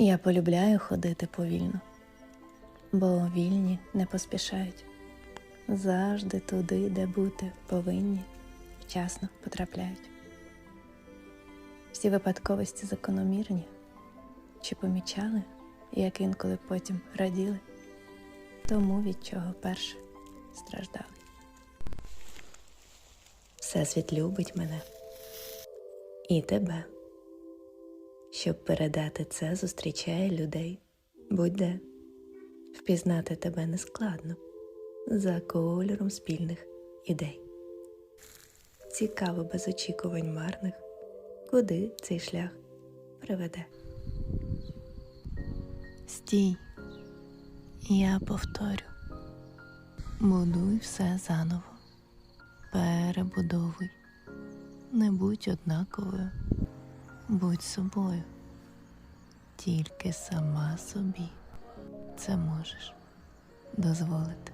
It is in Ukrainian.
Я полюбляю ходити повільно, бо вільні не поспішають. Завжди туди, де бути повинні, вчасно потрапляють. Всі випадковості закономірні. Чи помічали, як інколи потім раділи, тому від чого перше страждали. Всесвіт любить мене і тебе. Щоб передати це, зустрічає людей. Будь-де. Впізнати тебе нескладно. За кольором спільних ідей. Цікаво без очікувань марних, куди цей шлях приведе. Стій, я повторю, будуй все заново, перебудовуй, не будь однаковою, будь собою, тільки сама собі це можеш дозволити.